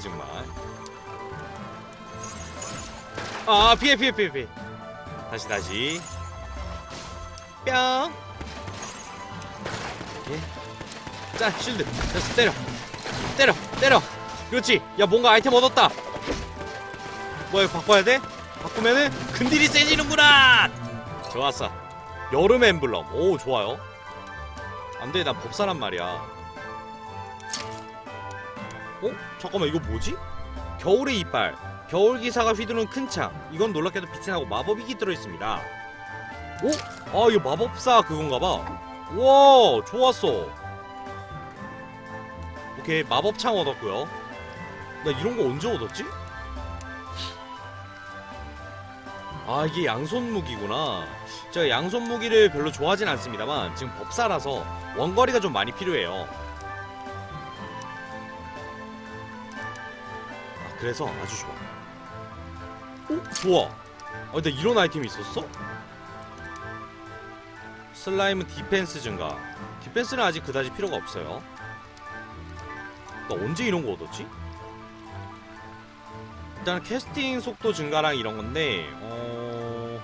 정말. 아 피해 피해 피해 피해. 다시 다시. 뿅. 오케이 자 쉴드. 됐어 때려. 때려 때려. 그렇지. 야 뭔가 아이템 얻었다. 뭐야 바꿔야 돼? 바꾸면은 근딜이 세지는구나. 좋았어. 여름 엠블럼. 오 좋아요. 안돼. 나 법사란 말이야 어? 잠깐만 이거 뭐지? 겨울의 이빨 겨울 기사가 휘두른 큰 창 이건 놀랍게도 빛이 나고 마법이 들어있습니다 오? 아 이거 마법사 그건가 봐 와 좋았어 오케이 마법창 얻었고요 나 이런 거 언제 얻었지? 아 이게 양손 무기구나 제가 양손 무기를 별로 좋아하진 않습니다만 지금 법사라서 원거리가 좀 많이 필요해요 그래서 아주 좋아 오 좋아 아 근데 이런 아이템이 있었어? 슬라임은 디펜스 증가 디펜스는 아직 그다지 필요가 없어요 나 언제 이런 거 얻었지? 일단 캐스팅 속도 증가랑 이런 건데 어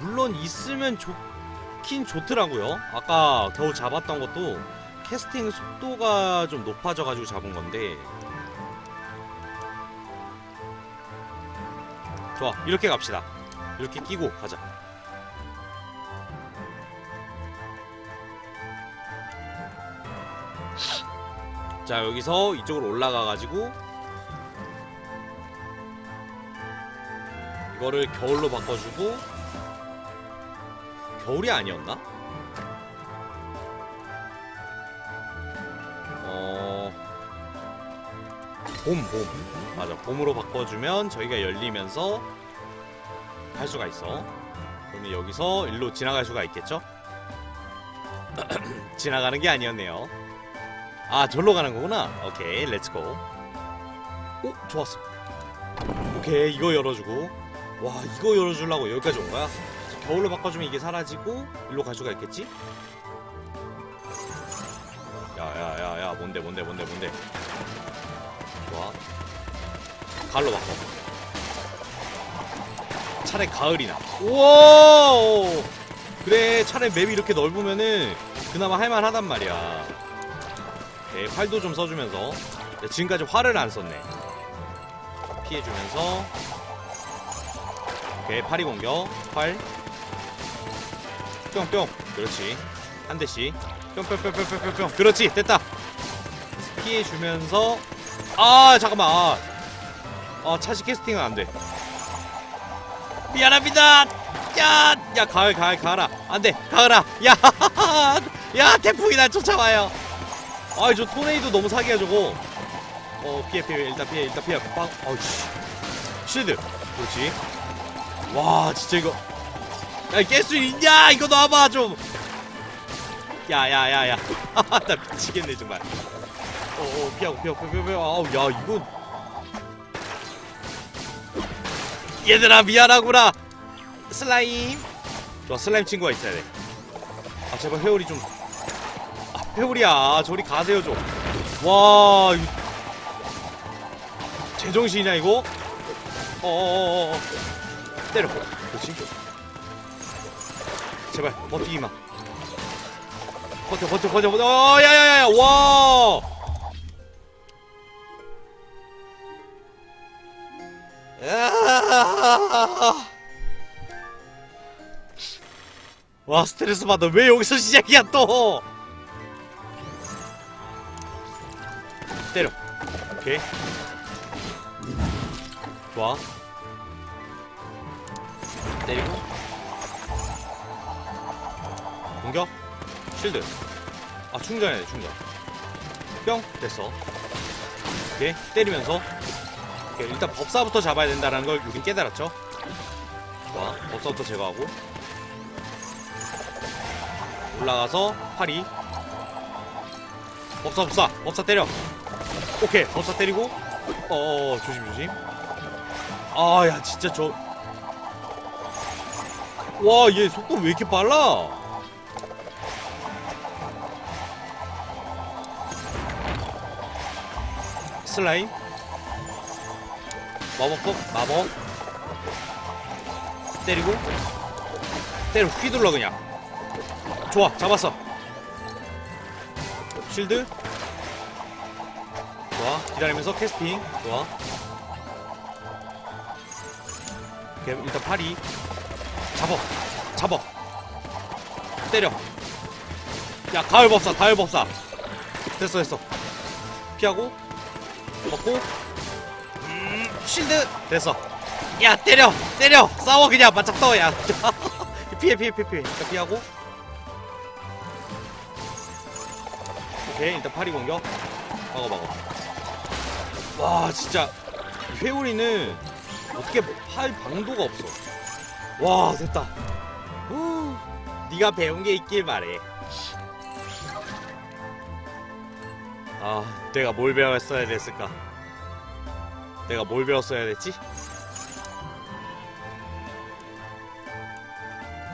물론 있으면 좋긴 좋더라고요. 아까 겨우 잡았던 것도 캐스팅 속도가 좀 높아져가지고 잡은 건데 좋아 이렇게 갑시다. 이렇게 끼고 가자. 자 여기서 이쪽으로 올라가가지고 이거를 겨울로 바꿔주고 겨울이 아니었나? 봄, 봄. 맞아, 봄으로 바꿔주면 저희가 열리면서 할 수가 있어. 그러면 여기서 일로 지나갈 수가 있겠죠? 지나가는 게 아니었네요. 아, 절로 가는 거구나. 오케이, 렛츠고. 오, 좋았어. 오케이, 이거 열어주고. 와 이거 열어주려고 여기까지 온 거야? 겨울로 바꿔주면 이게 사라지고 일로 갈 수가 있겠지? 야야야야 뭔데 뭔데 뭔데 뭔데 좋아. 가을로 바꿔. 차라리 가을이나. 우와! 그래 차라리 맵이 이렇게 넓으면은 그나마 할만하단 말이야. 네 활도 좀 써주면서. 야, 지금까지 활을 안 썼네. 피해주면서. 오케이 파리 공격. 활 뿅뿅. 그렇지. 한 대씩. 뿅뿅뿅뿅뿅뿅. 그렇지 됐다. 피해 주면서 아 잠깐만. 아, 아 차시 캐스팅은 안돼. 미안합니다. 야 야 가을 가을 가을아. 안돼. 가을아. 야 야 태풍이 날 쫓아와요. 아저 토네이도 너무 사기야 저거. 어 피해 피해. 일단 피해 일단 피해. 빵 어우씨. 쉴드. 그렇지. 와 진짜 이거. 야깰 수 있냐? 이거 놔봐 좀. 야야야야. 나 미치겠네 정말 어어 피하고 피하고 피하고 피하고 아우 야 이거. 얘들아 미안하구나. 슬라임. 좋아 슬라임 친구가 있어야 돼 아 제발 회오리 좀 아 회오리야. 저리 가세요 좀 와 이거. 제정신이냐 이거? 어어어어 때려 그렇지? 제발 버티기만. 버텨 버텨 버텨 버텨. 어 야야야야. 와 와 스트레스 받아. 왜 여기서 시작이야 또? 때려. 오케이. 좋아. 때리고. 공격. 쉴드. 아 충전해야 돼 충전. 뿅. 됐어. 오케이. 때리면서 오케이. 일단 법사부터 잡아야 된다는 걸 우린 깨달았죠? 좋아. 법사부터 제거하고. 올라가서 파리 법사 법사. 법사 때려. 오케이. 법사 때리고. 어어 조심 조심. 아 야 진짜 저. 와, 얘 속도 왜 이렇게 빨라? 슬라임 마법법 마법? 때리고? 때려 휘둘러 그냥. 좋아 잡았어. 실드? 좋아 기다리면서 캐스팅. 좋아. 오케이 일단 파리. 잡어 잡어. 때려. 야 가을법사 가을법사. 됐어 됐어. 피하고 먹고 음 실드 됐어. 야 때려. 때려. 싸워 그냥. 바짝 떠 야. 피해 피해 피해 피해. 일단 피하고. 오케이 일단 파리 공격. 막어 막어. 와 진짜. 이 회오리는 어떻게 할 방도가 없어. 와 됐다. 후, 네가 배운 게 있길 바래 아 내가 뭘 배웠어야 됐을까 내가 뭘 배웠어야 됐지?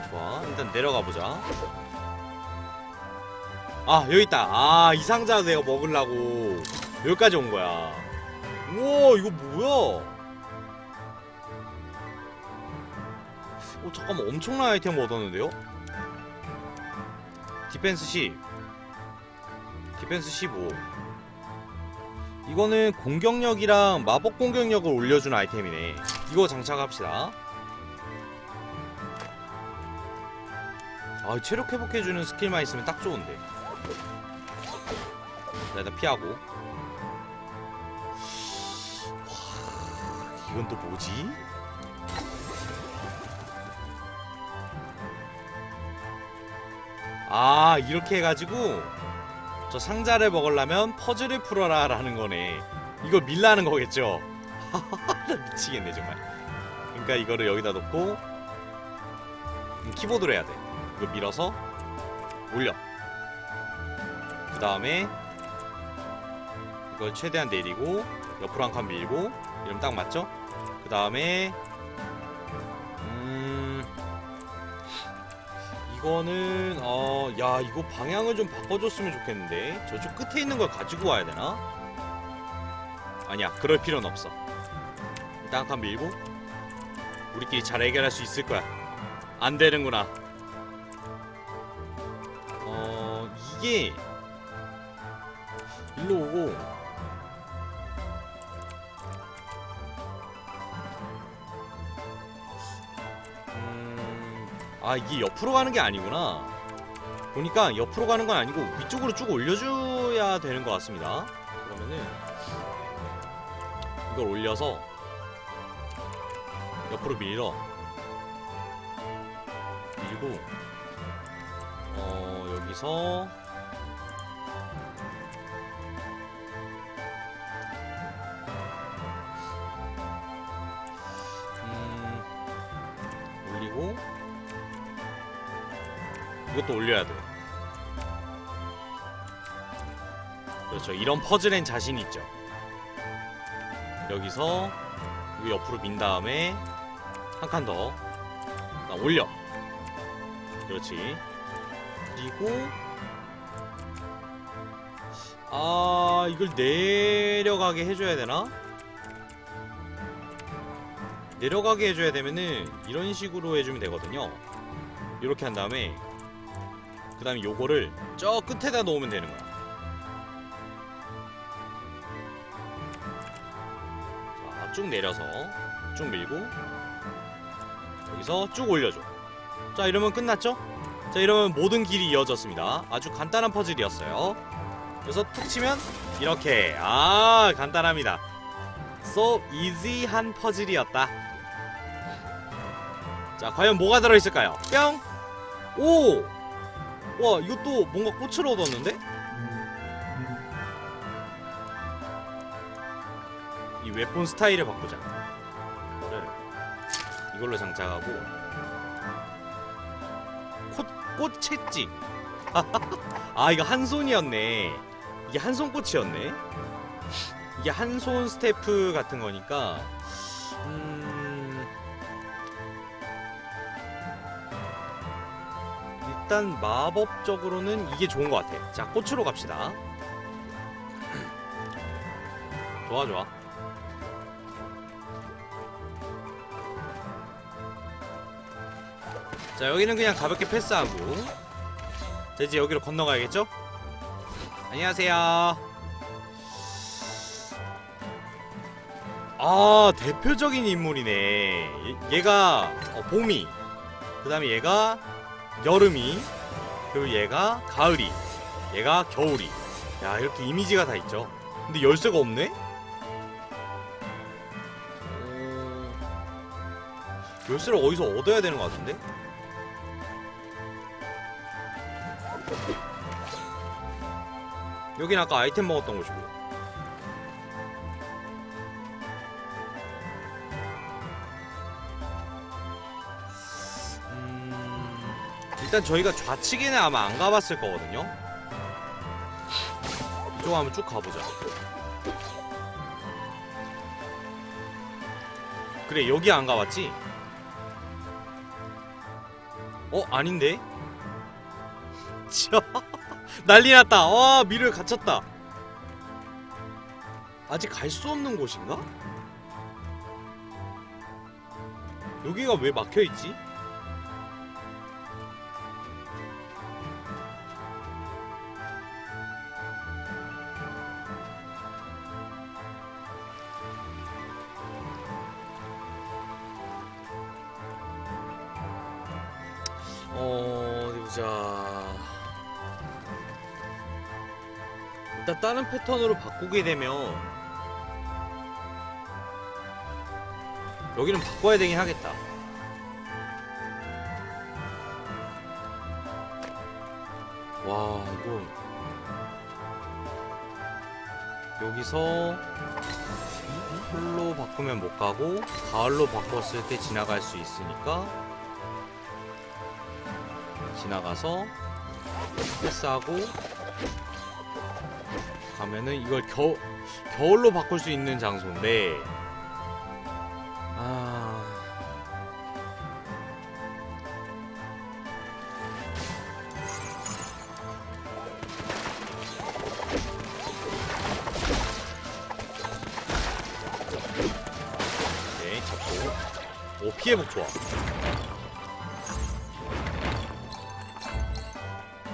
좋아 일단 내려가 보자. 아 여기 있다. 아 이 상자 내가 먹으려고 여기까지 온 거야. 우와 이거 뭐야? 어 잠깐만 엄청난 아이템 얻었는데요? 디펜스 10 디펜스 15 이거는 공격력이랑 마법 공격력을 올려주는 아이템이네. 이거 장착합시다. 아 체력 회복해주는 스킬만 있으면 딱 좋은데. 자, 일단 피하고. 와, 이건 또 뭐지? 아 이렇게 해가지고 저 상자를 먹으려면 퍼즐을 풀어라 라는 거네. 이걸 밀라는 거겠죠? 나 미치겠네 정말. 그러니까 이거를 여기다 놓고 음, 키보드로 해야 돼. 이거 밀어서 올려. 그 다음에 이걸 최대한 내리고 옆으로 한 칸 밀고 이러면 딱 맞죠? 그 다음에 이거는 어 야 이거 방향을 좀 바꿔줬으면 좋겠는데. 저쪽 끝에 있는 걸 가지고 와야 되나? 아니야 그럴 필요는 없어. 일단 한칸 밀고 우리끼리 잘 해결할 수 있을 거야. 안 되는구나. 어 이게 일로 오고 아 이게 옆으로 가는 게 아니구나. 보니까 옆으로 가는 건 아니고 위쪽으로 쭉 올려줘야 되는 것 같습니다. 그러면은 이걸 올려서 옆으로 밀어. 밀고 어 여기서 음 올리고 이것도 올려야 돼 그렇죠. 이런 퍼즐엔 자신 있죠. 여기서 이거 옆으로 민 다음에 한 칸 더. 올려. 그렇지. 그리고 아 이걸 내려가게 해줘야 되나? 내려가게 해줘야 되면은 이런 식으로 해주면 되거든요. 이렇게 한 다음에 그 다음에 요거를 저 끝에다 놓으면 되는 거야 자, 쭉 내려서 쭉 밀고 여기서 쭉 올려줘 자 이러면 끝났죠? 자 이러면 모든 길이 이어졌습니다 아주 간단한 퍼즐이었어요 그래서 툭 치면 이렇게 아 간단합니다 so easy한 퍼즐이었다 자 과연 뭐가 들어있을까요? 뿅! 오! 와 이것도 뭔가 꽃을 얻었는데? 이 웨폰 스타일을 바꾸자. 이거를 이걸로 장착하고. 꽃, 꽃 채찍. 아 이거 한 손이었네. 이게 한 손 꽃이었네? 이게 한 손 스태프 같은 거니까 음 일단 마법적으로는 이게 좋은 것 같아. 자, 꽃으로 갑시다. 좋아, 좋아. 자, 여기는 그냥 가볍게 패스하고. 자, 이제 여기로 건너가야겠죠? 안녕하세요. 아 대표적인 인물이네 얘, 가 어, 봄이 그 다음에 얘가 여름이 그리고 얘가 가을이 얘가 겨울이 야 이렇게 이미지가 다 있죠 근데 열쇠가 없네? 어, 열쇠를 어디서 얻어야 되는 것 같은데? 여긴 아까 아이템 먹었던 곳이고 일단 저희가 좌측에는 아마 안 가봤을 거거든요 이쪽 한번 쭉 가보자 그래 여기 안 가봤지? 어 아닌데? 자, 난리 났다. 와, 미를 갇혔다. 아직 갈 수 없는 곳인가? 여기가 왜 막혀 있지? 다른 패턴으로 바꾸게 되면 여기는 바꿔야 되긴 하겠다. 와 이거 여기서 풀로 바꾸면 못 가고 가을로 바꿨을 때 지나갈 수 있으니까 지나가서 패스하고 가면은 이걸 겨, 겨울로 바꿀 수 있는 장소인데. 아. 네, 잡고. 오 피해복 좋아.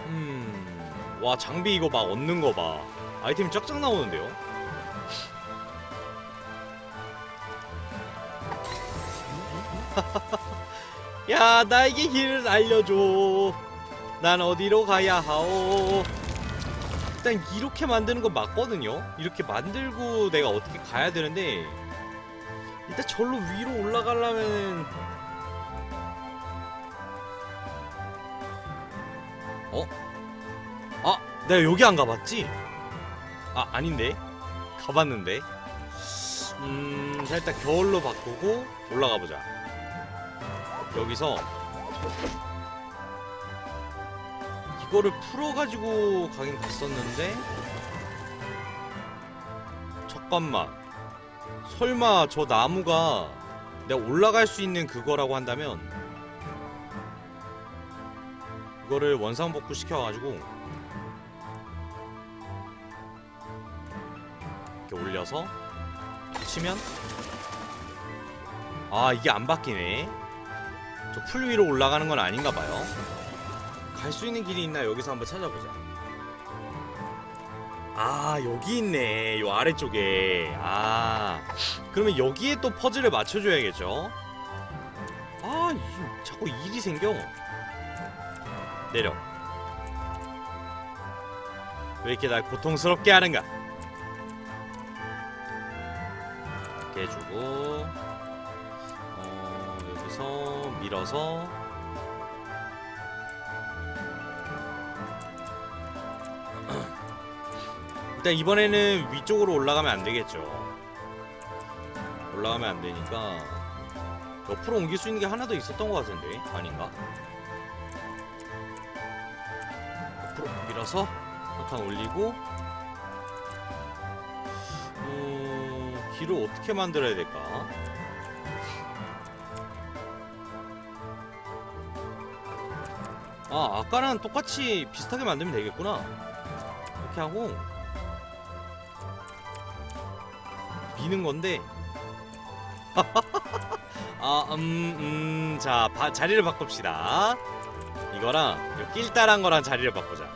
음, 와 장비 이거 막 얻는 거 봐. 아이템 쫙쫙 나오는데요. 야 나에게 길을 알려줘. 난 어디로 가야 하오. 일단 이렇게 만드는 건 맞거든요. 이렇게 만들고 내가 어떻게 가야 되는데 일단 절로 위로 올라가려면 아, 내가 여기 안 가봤지? 아, 아닌데. 가봤는데. 음, 자, 일단 겨울로 바꾸고 올라가 보자. 여기서 이거를 풀어가지고 가긴 갔었는데 잠깐만 설마 저 나무가 내가 올라갈 수 있는 그거라고 한다면 이거를 원상복구 시켜가지고 이렇게 올려서 치면 아 이게 안 바뀌네. 저 풀 위로 올라가는 건 아닌가 봐요. 갈 수 있는 길이 있나 여기서 한번 찾아보자. 아 여기 있네. 요 아래쪽에. 아 그러면 여기에 또 퍼즐을 맞춰줘야겠죠? 아 이- 자꾸 일이 생겨. 내려. 왜 이렇게 날 고통스럽게 하는가 해주고 어 여기서 밀어서 일단 이번에는 위쪽으로 올라가면 안 되겠죠 올라가면 안 되니까 옆으로 옮길 수 있는 게 하나 더 있었던 것 같은데 아닌가? 옆으로 밀어서 한칸 올리고 길을 어떻게 만들어야 될까? 아 아까랑 똑같이 비슷하게 만들면 되겠구나 이렇게 하고 미는 건데 아, 음, 음, 자, 바, 자리를 바꿉시다. 이거랑 요 낄따란 거랑 자리를 바꾸자.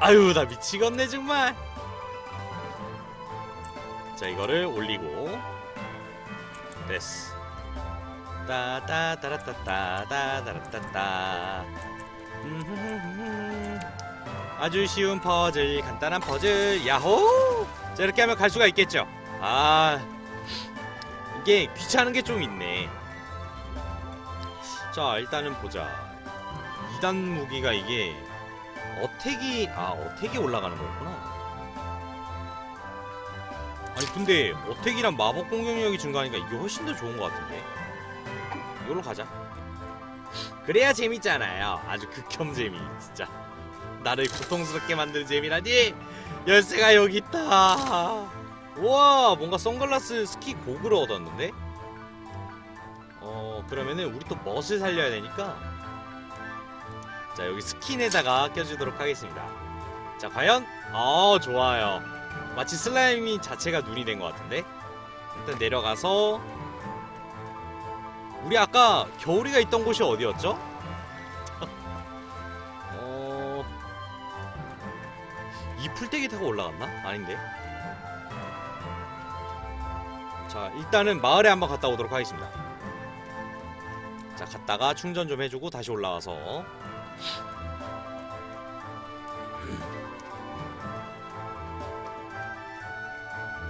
아유, 나 미치겠네 정말. 자, 이거를 올리고 됐어. 따따따라따따따따라따따. 음흠흠흠. 아주 쉬운 퍼즐, 간단한 퍼즐, 야호! 자, 이렇게 하면 갈 수가 있겠죠. 아, 이게 귀찮은 게 좀 있네. 자, 일단은 보자. 2단 무기가 이게 어택이 아 어택이 올라가는 거구나. 아니 근데 어택이랑 마법 공격력이 증가하니까 이게 훨씬 더 좋은 것 같은데. 이걸로 가자. 그래야 재밌잖아요. 아주 극혐 재미 진짜. 나를 고통스럽게 만드는 재미라니. 열쇠가 여기 있다. 우와 뭔가 선글라스 스키 고글을 얻었는데. 어 그러면은 우리 또 멋을 살려야 되니까 자 여기 스킨에다가 껴주도록 하겠습니다 자 과연 어 좋아요 마치 슬라임이 자체가 눈이 된 것 같은데 일단 내려가서 우리 아까 겨울이가 있던 곳이 어디였죠? 어... 이 풀떼기 타고 올라갔나? 아닌데 자 일단은 마을에 한번 갔다 오도록 하겠습니다 자 갔다가 충전 좀 해주고 다시 올라와서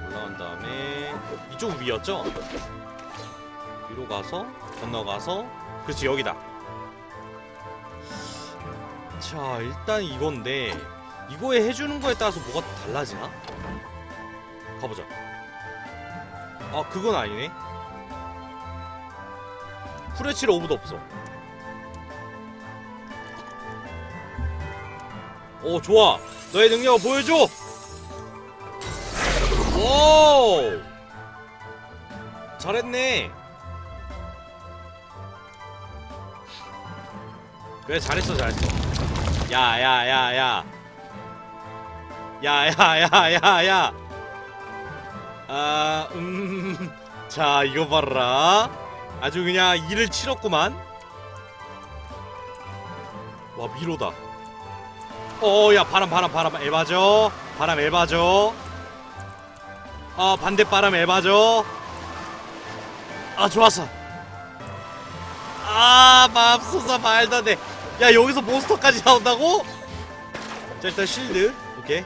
올라간 다음에 이쪽 위였죠? 위로 가서 건너가서 그렇지 여기다. 자 일단 이건데 이거에 해주는 거에 따라서 뭐가 달라지나? 가보자. 아 그건 아니네. 프레치를 오브도 없어. 오 좋아. 너의 능력을 보여줘 오 잘했네. 그래 잘했어 잘했어. 야야야야. 야야야야야. 아 음 자 이거 봐라. 아주 그냥 일을 치렀구만. 와 미로다. 어야 바람 바람 바람. 에바죠? 바람 에바죠 아 반대 바람 에바죠. 아 좋았어. 아 맙소사 말도 안돼. 야 여기서 몬스터까지 나온다고? 자 일단 실드. 오케이.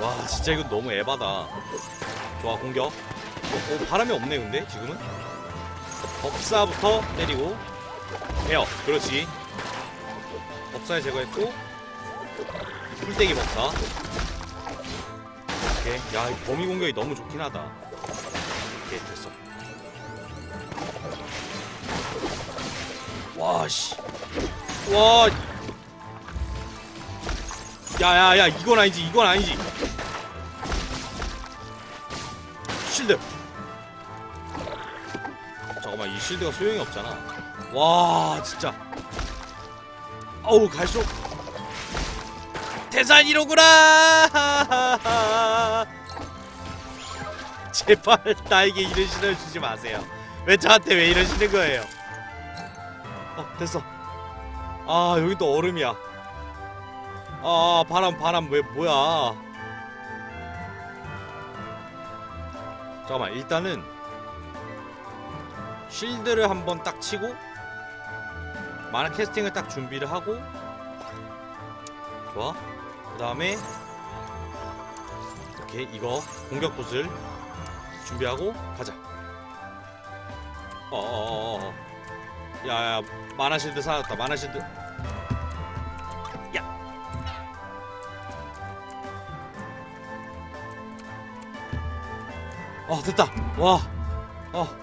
와 진짜 이거 너무 에바다. 좋아 공격. 어, 바람이 없네 근데 지금은? 법사부터 때리고. 에어 그렇지. 법사에 제거했고. 풀떼기 법사 오케이 야 이 범위 공격이 너무 좋긴 하다. 오케이 됐어. 와 씨. 와. 야 야 야 이건 아니지 이건 아니지. 실드. 잠깐만 이 실드가 소용이 없잖아. 와 진짜. 어우 갈수록 대산이로구나. 제발 나에게 이런 신호를 주지 마세요. 왜 저한테 왜 이러시는 거예요? 어 됐어. 아 여기 또 얼음이야. 아 바람 바람 왜 뭐야? 잠깐만 일단은 쉴드를 한번 딱 치고 만화 캐스팅을 딱 준비를 하고 좋아 그 다음에 오케이 이거 공격 붓을 준비하고 가자. 어어어어 야야 만화 실드 사왔다. 만화 실드. 아 됐다. 와. 아.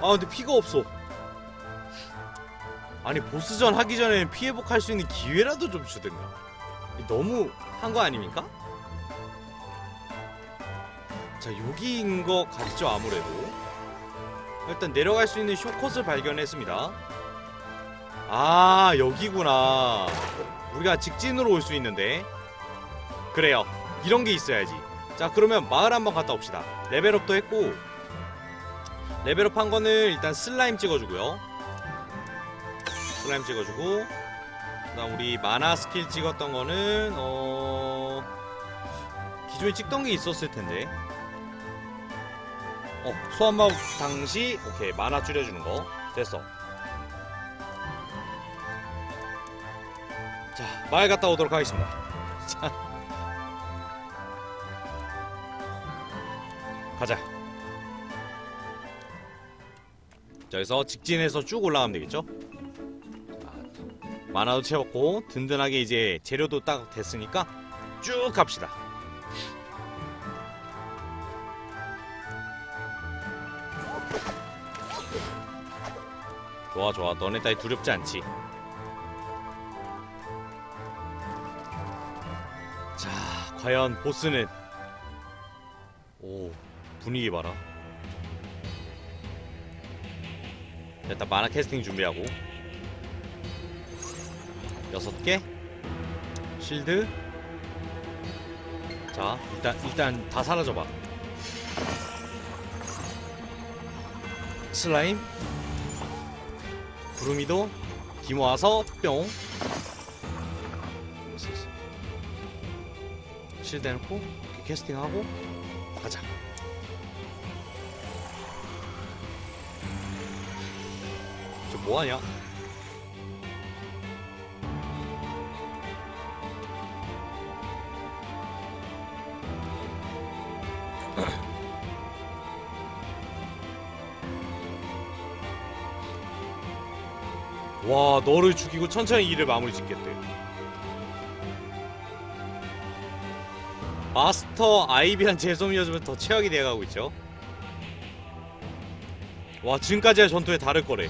아 근데 피가 없어 아니 보스전 하기 전에 피해 복할 수 있는 기회라도 좀 주든가. 너무 한 거 아닙니까? 자 여기인 거 같죠 아무래도? 일단 내려갈 수 있는 쇼컷을 발견했습니다. 아 여기구나. 우리가 직진으로 올 수 있는데. 그래요. 이런 게 있어야지. 자 그러면 마을 한번 갔다 옵시다. 레벨업도 했고. 레벨업 한 거는 일단 슬라임 찍어주고요 슬라임 찍어주고 그다음 우리 마나 스킬 찍었던 거는 어 기존에 찍던 게 있었을 텐데. 어 소환마법 당시 오케이 마나 줄여주는 거. 됐어. 자 마을 갔다 오도록 하겠습니다. 자. 가자. 자 여기서 직진해서 쭉 올라가면 되겠죠 만화도 채웠고 든든하게 이제 재료도 딱 됐으니까 쭉 갑시다. 좋아 좋아 너네 따위 두렵지 않지. 자 과연 보스는 오 분위기 봐라. 일단 만화 캐스팅 준비하고 여섯 개. 실드. 자 일단 일단 다 사라져봐. 슬라임. 구름이도. 김 와서 뿅. 실드 해놓고 캐스팅하고 가자. 저 뭐하냐 와 너를 죽이고 천천히 일을 마무리 짓겠대. 마스터 아이비한 재솜이어주면 더 최악이 되어가고 있죠. 와 지금까지의 전투에 다를 거래.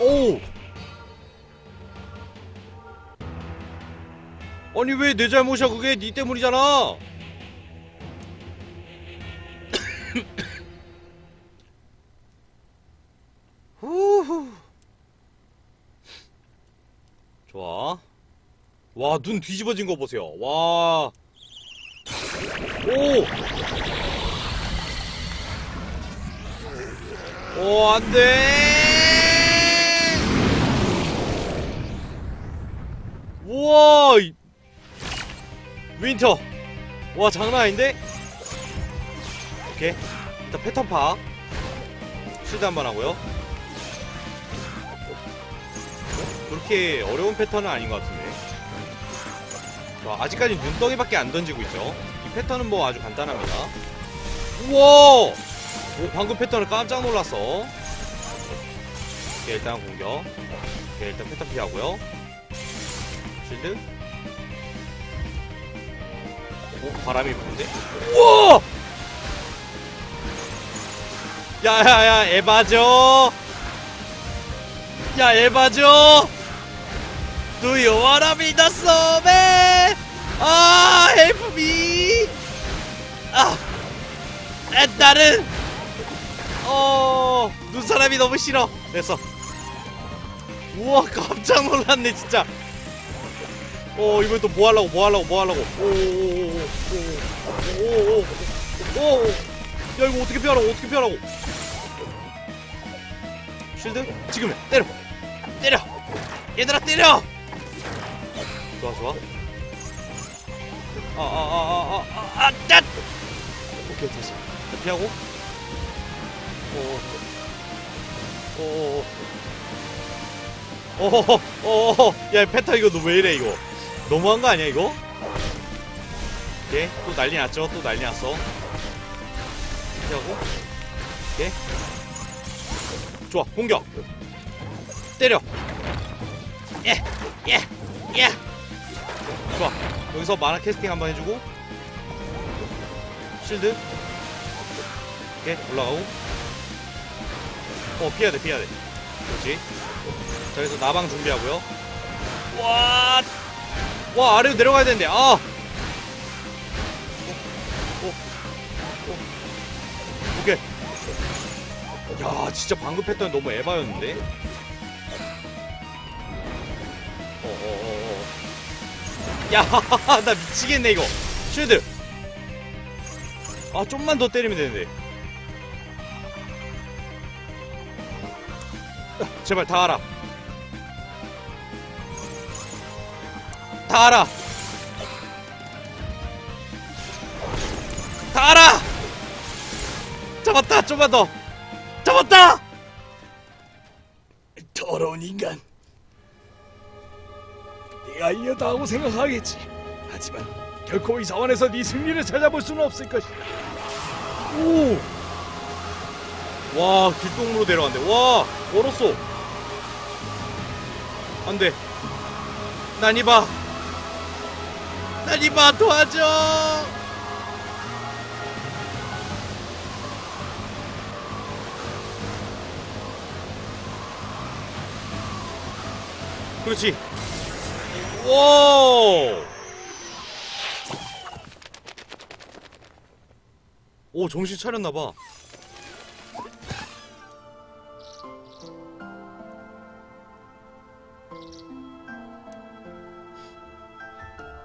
오! 아니 왜 내 잘못이야? 그게 니 때문이잖아 와, 눈 뒤집어진 거 보세요. 와. 오! 오, 안 돼! 우와! 이- 윈터! 와, 장난 아닌데? 오케이. 일단 패턴 파악. 실드 한번 하고요. 그렇게 어려운 패턴은 아닌 것 같은데. 자, 아직까지 눈덩이밖에 안 던지고 있죠. 이 패턴은 뭐 아주 간단합니다. 우와! 오, 방금 패턴을 깜짝 놀랐어. 오케이, 일단 공격. 오케이, 일단 패턴 피하고요. 실드. 오, 바람이 부는데? 우와! 야야야 에바죠 야 에바죠 Do you wanna be the snowman? 아 help me 아 에, 나는 어 눈사람이 너무 싫어. 됐어. 우와 깜짝 놀랐네 진짜. 어 이번 또뭐 하려고 뭐 하려고 뭐 하려고. 오 오 오 오 오 오 오 오 오 야 이거 어떻게 피하라고 어떻게 피하라고? 쉴드? 지금 때려. 때려. 얘들아 때려 좋아 좋아. 아아아 아아아 짠! 오케이 됐어. 피하고. 오오오오오오야 패턴 이거 너 왜 이래 이거? 너무한 거 아니야 이거? 오케이. 또 난리 났죠? 또 난리 났어. 피하고. 오케이. 좋아 공격. 때려. 예예예 좋아. 여기서 만화 캐스팅 한번 해주고. 실드. 오케이 올라가고. 어 피해야 돼 피해야 돼. 그렇지. 자 여기서 나방 준비하고요. 와, 와 아래로 내려가야 되는데. 아! 어, 어, 어. 오케이. 야 진짜 방금 패턴 너무 에바였는데 야 나 미치겠네 이거. 쉴드. 아 좀만 더 때리면 되는데. 아, 제발 다 알아 다 알아 다 알아 잡았다 좀만 더. 잡았다! 더러운 인간. 네가 이겼다고 생각하겠지. 하지만 결코 이 사원에서 네 승리를 찾아볼 수는 없을 것이다. 오! 와, 길동무로 내려간대. 와, 얼었어. 안 돼. 난 이봐. 난 이봐, 도와줘! 그렇지. 오! 오, 정신 차렸나봐.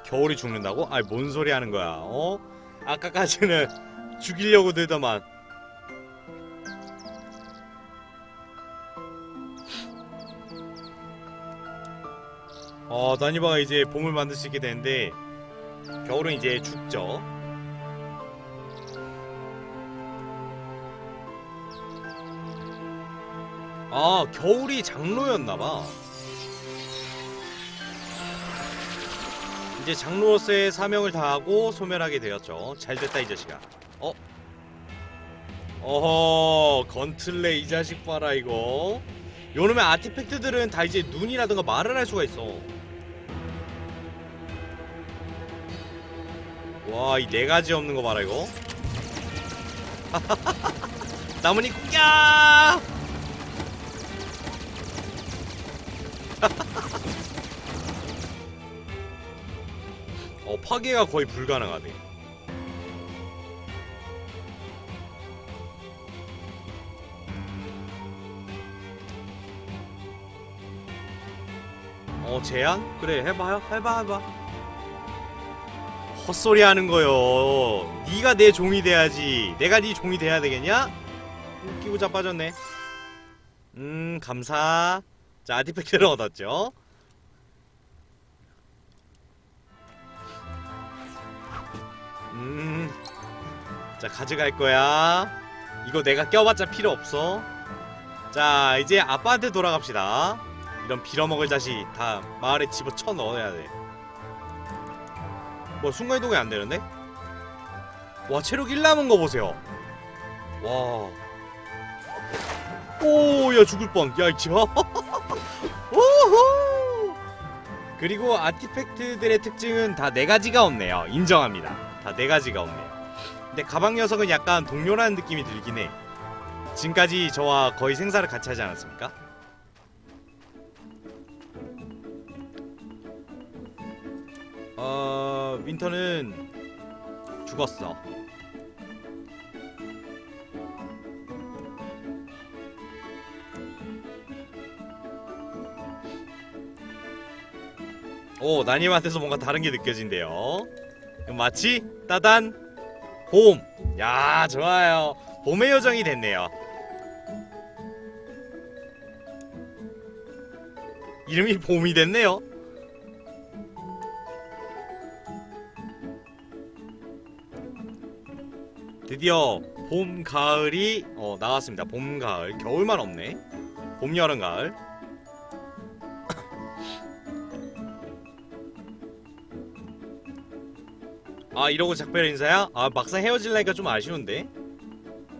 겨울이 죽는다고? 아이 뭔 소리 하는 거야 어? 아까까지는 죽이려고 들더만 어 나니바가 이제 봄을 만들 수 있게 되는데 겨울은 이제 죽죠 아 겨울이 장로였나봐 이제 장로로서의 사명을 다하고 소멸하게 되었죠. 잘됐다 이 자식아. 어? 어허 건틀레 이 자식 봐라 이거. 요놈의 아티팩트들은 다 이제 눈이라든가 말을 할 수가 있어. 와 이 네 가지 없는 거 봐라 이거. 나뭇잎 공격! 어 파괴가 거의 불가능하네. 어 제안? 그래 해봐요 해봐 해봐. 헛소리 하는 거요. 네가 내 종이 돼야지. 내가 네 종이 돼야 되겠냐? 웃기고 자빠졌네. 음 감사. 자 아티팩트를 얻었죠. 음. 자, 가져갈 거야. 이거 내가 껴봤자 필요 없어. 자, 이제 아빠한테 돌아갑시다. 이런 빌어먹을 자식 다 마을에 집어 쳐 넣어야 돼. 뭐, 순간이동이 안 되는데? 와, 체력 1 남은 거 보세요. 와. 오, 야, 죽을 뻔. 야, 이 집. 오호! 그리고 아티팩트들의 특징은 다 네 가지가 없네요. 인정합니다. 다 네 가지가 없네요. 근데 가방 녀석은 약간 동료라는 느낌이 들긴 해. 지금까지 저와 거의 생사를 같이 하지 않았습니까? 어, 윈터는 죽었어. 오, 나님한테서 뭔가 다른 게 느껴진대요. 마치 따단 봄. 야, 좋아요. 봄의 요정이 됐네요. 이름이 봄이 됐네요. 드디어 봄, 가을이 어, 나왔습니다. 봄, 가을. 겨울만 없네. 봄, 여름, 가을. 아 이러고 작별 인사야? 아 막상 헤어질라니까 좀 아쉬운데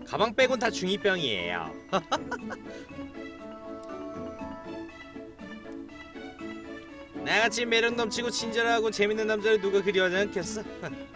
가방 빼곤 다 중2병이에요 나같이 매력 넘치고 친절하고 재밌는 남자를 누가 그리워하지 않겠어?